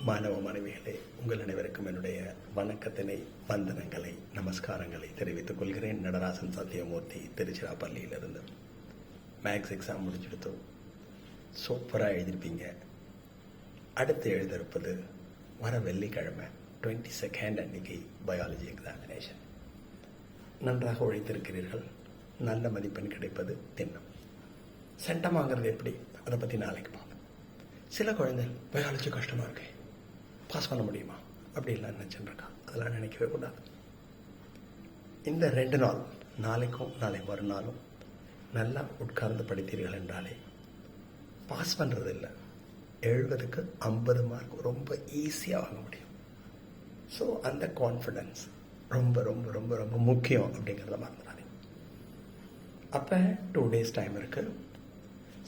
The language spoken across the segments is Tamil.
மாணவ மாணவிகளே உங்கள் அனைவருக்கும் என்னுடைய வணக்கத்தினை வந்தனங்களை நமஸ்காரங்களை தெரிவித்துக் கொள்கிறேன். நடராசன் சத்தியமூர்த்தி திருச்சிராப்பள்ளியிலிருந்து. மேக்ஸ் எக்ஸாம் முடிச்சுடுத்தோம். சூப்பராக எழுதியிருப்பீங்க அடுத்து எழுதியிருப்பது வர வெள்ளிக்கிழமை டுவெண்ட்டி செகண்ட் அன்னைக்கு பயாலஜி எக்ஸாமினேஷன் நன்றாக உழைத்திருக்கிறீர்கள். நல்ல மதிப்பெண் கிடைப்பது திண்ணம். சென்டம் வாங்குறது எப்படி? அதை பற்றி நாளைக்கு பார்ப்போம். சில குழந்தைகள் பயாலஜி கஷ்டமாக இருக்கு. பாஸ் பண்ண முடியுமா? அப்படிலாம் எல்லாம் அதெல்லாம் நினைக்கவே கூடாது. இந்த ரெண்டு நாள் நாளைக்கும் நாளை மறுநாளும் நல்லா உட்கார்ந்து படித்தீர்கள் என்றாலே பாஸ் பண்ணுறது இல்லை. எழுபதுக்கு ஐம்பது மார்க் ரொம்ப ஈஸியாக வாங்க முடியும். ஸோ அந்த கான்ஃபிடென்ஸ் ரொம்ப ரொம்ப ரொம்ப ரொம்ப முக்கியம் அப்படிங்கிறத மறந்துடாதீங்க. அப்போ டூ டேஸ் டைம் இருக்குது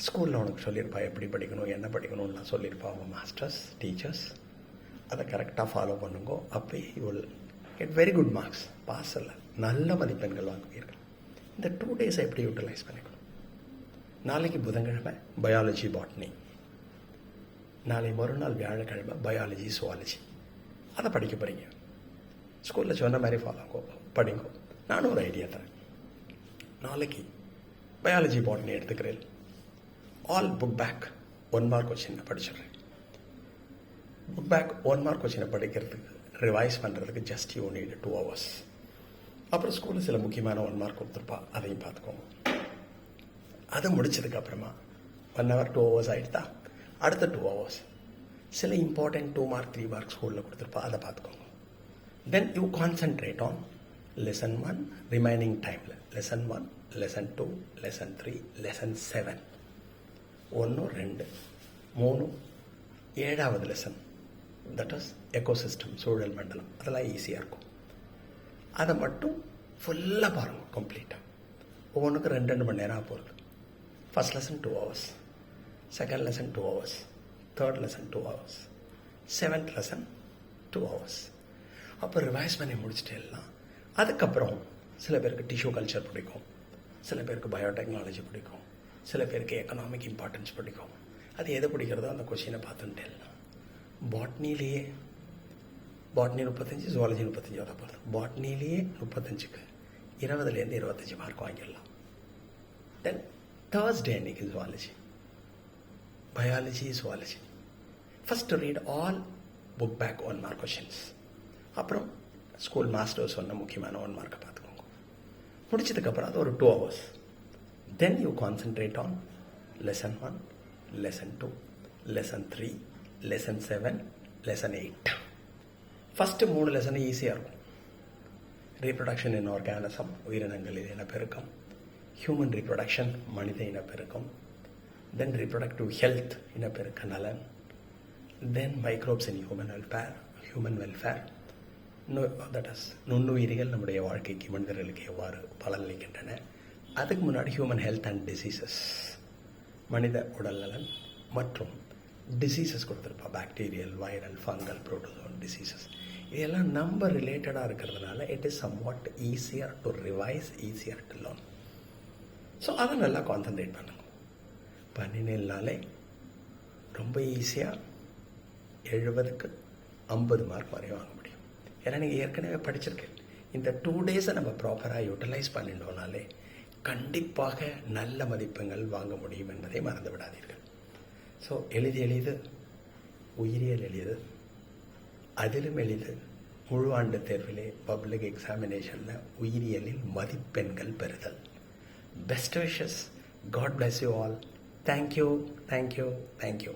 ஸ்கூலில் உனக்கு சொல்லியிருப்பா எப்படி படிக்கணும் என்ன படிக்கணும்லாம் சொல்லியிருப்பா அவங்க மாஸ்டர்ஸ் டீச்சர்ஸ் அதை கரெக்டாக ஃபாலோ பண்ணுங்க. அப்போ இவள் get very good marks pass இல்லை நல்ல மதிப்பெண்கள் வாங்குவீர்கள். இந்த டூ டேஸை எப்படி யூட்டிலைஸ் பண்ணிக்கணும்? நாளைக்கு புதன்கிழமை பயாலஜி பாட்னி நாளை மறுநாள் வியாழக்கிழமை பயாலஜி சுவாலஜி அதை படிக்க போகிறீங்க ஸ்கூலில் சொன்ன மாதிரி ஃபாலோ படிங்கோ. நானும் ஒரு ஐடியா தரேன். நாளைக்கு பயாலஜி பாட்னி எடுத்துக்கிறேன். All book back one mark question படிச்சிடுறேன். Book back one mark கொஷினை படிக்கிறதுக்கு ரிவைஸ் பண்ணுறதுக்கு just you need two hours அப்புறம் ஸ்கூலில் சில முக்கியமான ஒன் மார்க் கொடுத்துருப்பா அதையும் பார்த்துக்கோங்க. அதை முடிச்சதுக்கு அப்புறமா ஒன் ஹவர் டூ ஹவர்ஸ் ஆகிடுதா அடுத்த டூ ஹவர்ஸ் சில important two mark three mark ஸ்கூலில் கொடுத்துருப்பா அதை பார்த்துக்கோங்க. Then you concentrate on lesson one remaining டைமில் lesson one lesson two lesson three lesson seven ஒன்று ரெண்டு மூணு ஏழாவது லெசன் தட் இஸ் எக்கோசிஸ்டம் சூழல் மண்டலம். அதெல்லாம் ஈஸியாக இருக்கும். அதை மட்டும் ஃபுல்லாக பாருங்கள் கம்ப்ளீட்டாக ஒவ்வொன்றுக்கும் ரெண்டு ரெண்டு மணி நேரம் போகிறது first lesson two hours second lesson two hours third lesson two hours seventh lesson two hours அப்போ ரிவைஸ் பண்ணி முடிச்சுட்டு எல்லாம் அதுக்கப்புறம் சில பேருக்கு டிஷ்யூ கல்ச்சர் பிடிக்கும். சில பேருக்கு பயோடெக்னாலஜி பிடிக்கும். சில பேருக்கு எக்கனாமிக் இம்பார்ட்டன்ஸ் பிடிக்கும். அது எதை பிடிக்கிறதோ அந்த கொஷினை பார்த்துட்டு எல்லாம் பாட்னிலேயே பாட்னி முப்பத்தஞ்சு ஜுவாலஜி முப்பத்தஞ்சு வர போகிறது பாட்னிலேயே முப்பத்தஞ்சுக்கு இருபதுலேருந்து இருபத்தஞ்சி மார்க் வாங்கிடலாம். தென் தேர்ஸ்டே அன்னைக்கு zoology biology zoology first read all book back one mark questions அப்புறம் ஸ்கூல் மாஸ்டர்ஸ் சொன்ன முக்கியமான ஒன் மார்க்கை பார்த்துக்கோங்க. முடிச்சதுக்கப்புறம் அது ஒரு two hours then you concentrate on lesson one lesson two lesson three lesson seven lesson eight first மூணு லெசன் ஈஸியாக இருக்கும். ரீப்ரொடக்ஷன் இன் ஆர்கானிசம் உயிரினங்களில் இனப்பெருக்கம் ஹியூமன் ரீப்ரொடக்ஷன் மனித இனப்பெருக்கம் தென் ரீப்ரொடக்டிவ் ஹெல்த் இனப்பெருக்க நலன். Then microbes in human welfare human welfare that is நுண்ணுயிரிகள் நம்முடைய வாழ்க்கைக்கு மனிதர்களுக்கு எவ்வாறு பலனளிக்கின்றன? அதுக்கு முன்னாடி ஹியூமன் ஹெல்த் அண்ட் டிசீசஸ் மனித உடல்நலன் மற்றும் diseases கொடுத்துருப்பா. Bacterial viral fungal protozoan diseases இதெல்லாம் நம்ம ரிலேட்டடாக இருக்கிறதுனால it is somewhat easier to revise easier to learn so அதை நல்லா கான்சன்ட்ரேட் பண்ணுங்க. பண்ணினாலே ரொம்ப ஈஸியாக எழுபதுக்கு ஐம்பது மார்க் வரையும் வாங்க முடியும். ஏன்னா நீங்கள் ஏற்கனவே படிச்சிருக்கேன். இந்த டூ டேஸை நம்ம ப்ராப்பராக யூட்டிலைஸ் பண்ணிட்டோம்னாலே கண்டிப்பாக நல்ல மதிப்பெண்கள் வாங்க முடியும் என்பதை மறந்து விடாதீர்கள். ஸோ எளிது எளிது உயிரியல் எளிது அதிலும் எளிது முழு ஆண்டு தேர்விலே பப்ளிக் எக்ஸாமினேஷனில் உயிரியலில் மதிப்பெண்கள் பெறுதல். Best wishes God bless you all thank you thank you thank you